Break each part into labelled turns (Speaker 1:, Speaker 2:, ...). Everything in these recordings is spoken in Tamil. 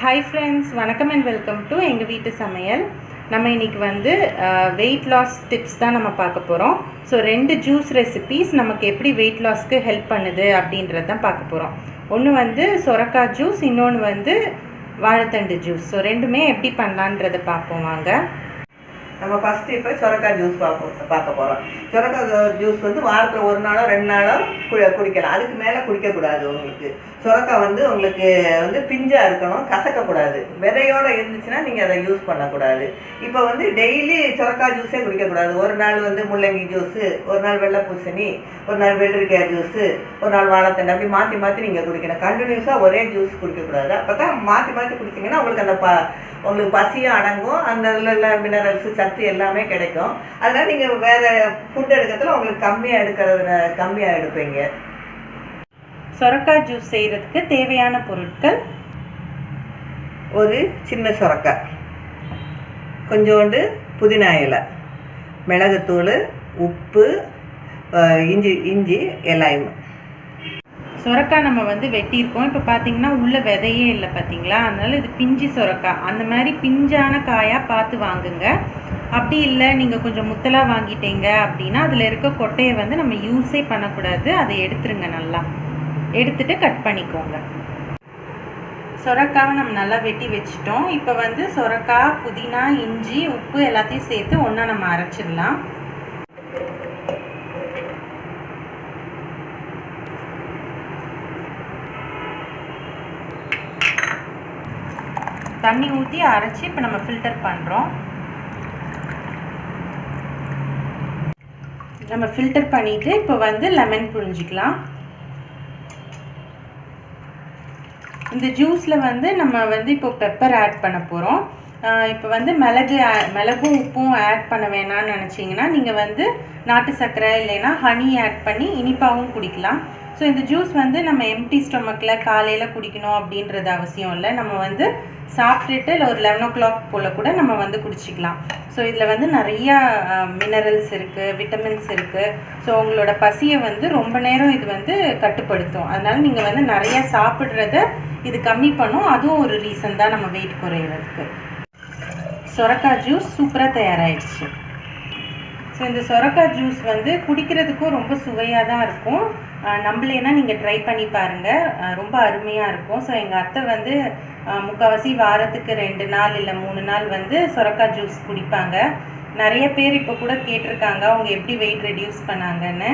Speaker 1: ஹாய் ஃப்ரெண்ட்ஸ் வணக்கம் அண்ட் வெல்கம் டு எங்கள் வீட்டு சமையல். நம்ம இன்றைக்கி வந்து வெயிட் லாஸ் டிப்ஸ் தான் நம்ம பார்க்க போகிறோம் ஸோ ரெண்டு ஜூஸ் ரெசிபீஸ் நமக்கு எப்படி வெயிட் லாஸ்க்கு ஹெல்ப் பண்ணுது அப்படின்றது தான் பார்க்க போகிறோம் ஒன்று வந்து சொரக்காய் ஜூஸ் இன்னொன்று வந்து வாழைத்தண்டு ஜூஸ் ஸோ ரெண்டுமே எப்படி பண்ணலான்றதை பார்ப்போம் வாங்க.
Speaker 2: நம்ம ஃபஸ்ட்டு இப்போ சுரக்காய் ஜூஸ் பார்ப்போம் பார்க்க போகிறோம் சுரக்காய் ஜூஸ் வந்து வாரத்தில் ஒரு நாளோ ரெண்டு நாளோ கு குடிக்கலாம். அதுக்கு மேலே குடிக்கக்கூடாது உங்களுக்கு. சுரக்காய் வந்து உங்களுக்கு வந்து பிஞ்சாக இருக்கணும் கசக்கக்கூடாது விதையோடு இருந்துச்சுன்னா நீங்கள் அதை யூஸ் பண்ணக்கூடாது இப்போ வந்து டெய்லி சுரக்காய் ஜூஸே குடிக்கக்கூடாது ஒரு நாள் வந்து முள்ளங்கி ஜூஸு ஒரு நாள் வெள்ளை பூசணி ஒரு நாள் வெள்ளரிக்காய் ஜூஸு ஒரு நாள் வாழைத்தண்டை. அப்படி மாற்றி மாற்றி நீங்கள் குடிக்கணும். கண்டினியூஸாக ஒரே ஜூஸ் குடிக்கக்கூடாது அப்போ தான் மாற்றி மாற்றி குடிச்சிங்கன்னா உங்களுக்கு அந்த ப உங்களுக்கு பசியும் அடங்கும். அந்த இதில் மினரல்ஸு சத்து எல்லாமே கிடைக்கும். அதனால் நீங்கள் வேறு ஃபுட் எடுக்கிறதுல உங்களுக்கு கம்மியாக எடுக்கிறது கம்மியாக எடுப்பீங்க.
Speaker 1: சொரக்காய் ஜூஸ் செய்கிறதுக்கு தேவையான பொருட்கள்?
Speaker 2: ஒரு சின்ன சுரக்காய். கொஞ்சோண்டு புதினா இலை மிளகுத்தூள் உப்பு இஞ்சி இஞ்சி எல்லாம்
Speaker 1: சொரக்காய் நம்ம வந்து வெட்டியிருக்கோம். இப்போ பார்த்தீங்கன்னா உள்ள விதையே இல்லை பார்த்தீங்களா அதனால இது பிஞ்சு சொரக்காய். அந்த மாதிரி பிஞ்சான காயாக பார்த்து வாங்குங்க. அப்படி இல்லை நீங்கள் கொஞ்சம் முத்தலாக வாங்கிட்டீங்க அப்படின்னா அதில் இருக்க கொட்டையை வந்து நம்ம யூஸே பண்ணக்கூடாது. அதை எடுத்துருங்க நல்லா. எடுத்துட்டு கட் பண்ணிக்கோங்க. சொரக்காவை நம்ம நல்லா வெட்டி வச்சுட்டோம். இப்போ வந்து சொரக்காய் புதினா இஞ்சி உப்பு எல்லாத்தையும் சேர்த்து ஒன்றா நம்ம அரைச்சிடலாம். தண்ணி ஊற்றி அரைச்சி இப்போ நம்ம ஃபில்டர் பண்ணுறோம் நம்ம ஃபில்டர் பண்ணிவிட்டு இப்போ வந்து லெமன் புழிஞ்சிக்கலாம் இந்த ஜூஸில் வந்து நம்ம வந்து இப்போ பெப்பர் ஆட் பண்ண போகிறோம் இப்போ வந்து மிளகு மிளகும் உப்பும் ஆட் பண்ண வேணாம்னு நினச்சிங்கன்னா நீங்கள் வந்து நாட்டு சர்க்கரை இல்லைன்னா ஹனி ஆட் பண்ணி இனிப்பாகவும் குடிக்கலாம். ஸோ இந்த ஜூஸ் வந்து நம்ம எம்டி ஸ்டொமக்கில் காலையில் குடிக்கணும் அப்படின்றது அவசியம் இல்லை. நம்ம வந்து சாப்பிட்டுட்டு இல்லை ஒரு லெவன் ஓ கிளாக் போல் கூட நம்ம வந்து குடிச்சிக்கலாம். ஸோ இதில் வந்து நிறையா மினரல்ஸ் இருக்குது விட்டமின்ஸ் இருக்குது ஸோ உங்களோட பசியை வந்து ரொம்ப நேரம் இது வந்து கட்டுப்படுத்தும். அதனால் நீங்கள் வந்து நிறையா சாப்பிட்றத இது கம்மி பண்ணும். அதுவும் ஒரு ரீசன் தான் நம்ம வெயிட் குறையிறதுக்கு. சொரக்காய் ஜூஸ் சூப்பராக தயாராகிடுச்சு ஸோ இந்த சொரக்காய் ஜூஸ் வந்து குடிக்கிறதுக்கும் ரொம்ப சுவையாக தான் இருக்கும். அஹ் நீங்கள் ட்ரை பண்ணி பாருங்கள் ரொம்ப அருமையாக இருக்கும். ஸோ எங்கள் அத்தை வந்து முக்கால்வாசி வாரத்துக்கு ரெண்டு நாள் இல்லை மூணு நாள் வந்து சொரக்காய் ஜூஸ் குடிப்பாங்க. நிறைய பேர் இப்போ கூட கேட்டிருக்காங்க அவங்க எப்படி வெயிட் ரெடியூஸ் பண்ணாங்கன்னு.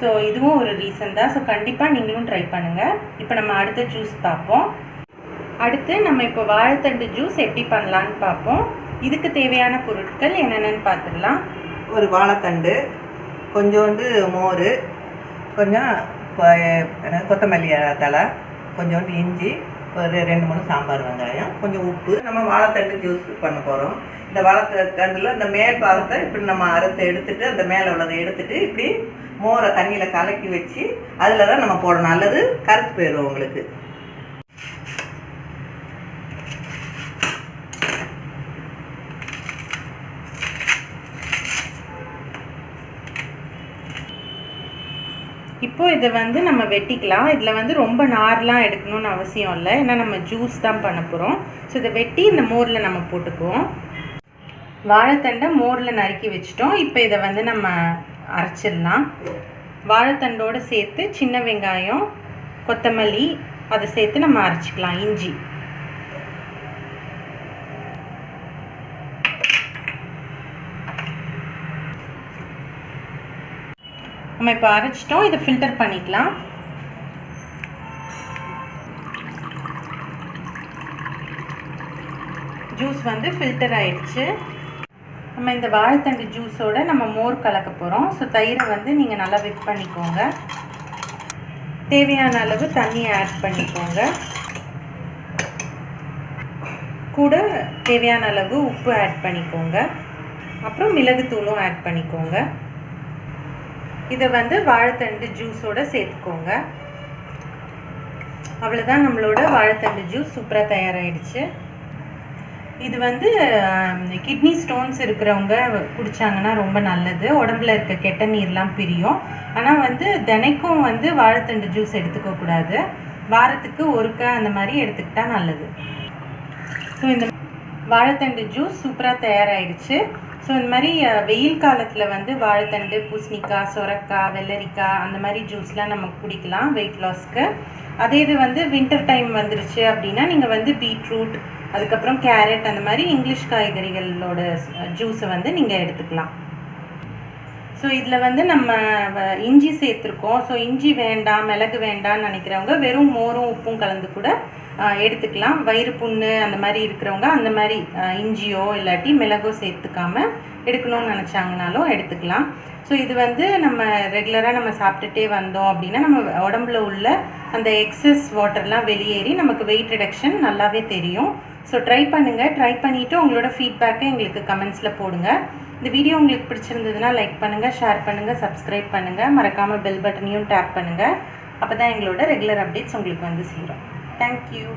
Speaker 1: ஸோ இதுவும் ஒரு ரீசன் தான். ஸோ கண்டிப்பாக நீங்களும் ட்ரை பண்ணுங்கள் இப்போ நம்ம அடுத்த ஜூஸ் பார்ப்போம். அடுத்து நம்ம இப்போ வாழைத்தண்டு ஜூஸ் எப்படி பண்ணலான்னு பார்ப்போம். இதுக்கு தேவையான பொருட்கள் என்னென்னு பார்த்துடலாம்.
Speaker 2: ஒரு வாழைத்தண்டு கொஞ்சோண்டு மோர் கொஞ்சம் கொத்தமல்லி தலை கொஞ்சோண்டு இஞ்சி ஒரு ரெண்டு மூணு சாம்பார் வெங்காயம் கொஞ்சம் உப்பு. நம்ம வாழைத்தண்டு ஜூஸ் பண்ண போகிறோம் இந்த வாழைத்தண்டில் இந்த மேல் பாகத்தை இப்படி நம்ம அறுத்து எடுத்துட்டு அந்த மேலே உள்ளதை எடுத்துட்டு இப்படி மோரை தண்ணியில் கலக்கி வச்சு அதில் தான் நம்ம போடணும். அல்லது கருத்து போயிடும் உங்களுக்கு.
Speaker 1: இப்போ இதை வந்து நம்ம வெட்டிக்கலாம். இதில் வந்து ரொம்ப நார்லாம் எடுக்கணும்னு அவசியம் இல்லை. ஏன்னா நம்ம ஜூஸ் தான் பண்ண போகிறோம் ஸோ இதை வெட்டி இந்த மோரில் நம்ம போட்டுக்குவோம். வாழைத்தண்டை மோரில் நறுக்கி வச்சிட்டோம். இப்போ இதை வந்து நம்ம அரைச்சிடலாம். வாழைத்தண்டோடு சேர்த்து சின்ன வெங்காயம் கொத்தமல்லி அதை சேர்த்து நம்ம அரைச்சிக்கலாம். இஞ்சி. நம்ம இப்போ அரைச்சிட்டோம். இதை ஃபில்டர் பண்ணிக்கலாம். ஜூஸ் வந்து ஃபில்டர் ஆயிடுச்சு. நம்ம இந்த வாழைத்தண்டு ஜூஸோட நம்ம மோர் கலக்க போகிறோம் ஸோ தயிரை வந்து நீங்கள் நல்லா விட் பண்ணிக்கோங்க. தேவையான அளவு தண்ணியை ஆட் பண்ணிக்கோங்க. கூட தேவையான அளவு உப்பு ஆட் பண்ணிக்கோங்க. அப்புறம் மிளகுத்தூளும் ஆட் பண்ணிக்கோங்க. இதை வந்து வாழைத்தண்டு ஜூஸோடு சேர்த்துக்கோங்க. அவ்வளோதான் நம்மளோட வாழைத்தண்டு ஜூஸ் சூப்பராக தயாராகிடுச்சு இது வந்து கிட்னி ஸ்டோன்ஸ் இருக்கிறவங்க குடிச்சாங்கன்னா ரொம்ப நல்லது. உடம்புல இருக்க கெட்ட நீர்லாம் பிரியும். ஆனால் வந்து தினைக்கும் வந்து வாழைத்தண்டு ஜூஸ் எடுத்துக்க கூடாது. வாரத்துக்கு ஒருக்க அந்த மாதிரி எடுத்துக்கிட்டா நல்லது. ஸோ இந்த வாழைத்தண்டு ஜூஸ் சூப்பராக தயாராகிடுச்சு ஸோ இந்த மாதிரி வெயில் காலத்தில் வந்து வாழைத்தண்டு பூசணிக்காய் சொரக்காய் வெள்ளரிக்காய் அந்த மாதிரி ஜூஸ்லாம் நம்ம குடிக்கலாம் வெயிட் லாஸ்க்கு அதே இது வந்து வின்டர் டைம் வந்துருச்சு அப்படின்னா நீங்கள் வந்து பீட்ரூட் அதுக்கப்புறம் கேரட் அந்த மாதிரி இங்கிலீஷ் காய்கறிகளோட ஜூஸை வந்து நீங்கள் எடுத்துக்கலாம். ஸோ இதில் வந்து நம்ம வ- இஞ்சி சேர்த்துருக்கோம். ஸோ இஞ்சி வேண்டாம் மிளகு வேண்டாம்னு நினைக்கிறவங்க வெறும் மோரும் உப்பும் கலந்து கூட எடுத்துக்கலாம். வயிறு புண்ணு அந்த மாதிரி இருக்கிறவங்க அந்த மாதிரி இஞ்சியோ இல்லாட்டி மிளகோ சேர்த்துக்காம எடுக்கணும்னு நினச்சாங்கனாலும் எடுத்துக்கலாம். ஸோ இது வந்து நம்ம ரெகுலராக நம்ம சாப்பிட்டுட்டே வந்தோம் அப்படின்னா நம்ம உடம்புல உள்ள அந்த எக்ஸஸ் வாட்டர்லாம் வெளியேறி நமக்கு வெயிட் ரிடக்ஷன் நல்லாவே தெரியும். ஸோ ட்ரை பண்ணுங்கள் ட்ரை பண்ணிவிட்டு உங்களோட ஃபீட்பேக்கை எங்களுக்கு கமெண்ட்ஸில் போடுங்க. இந்த வீடியோ உங்களுக்கு பிடிச்சிருந்ததுன்னா லைக் பண்ணுங்கள் ஷேர் பண்ணுங்கள் சப்ஸ்கிரைப் பண்ணுங்கள் மறக்காமல் பெல் பட்டனையும் டேப் பண்ணுங்கள் அப்போ தான் எங்களோட ரெகுலர் அப்டேட்ஸ் உங்களுக்கு வந்து சேரும். தேங்க்யூ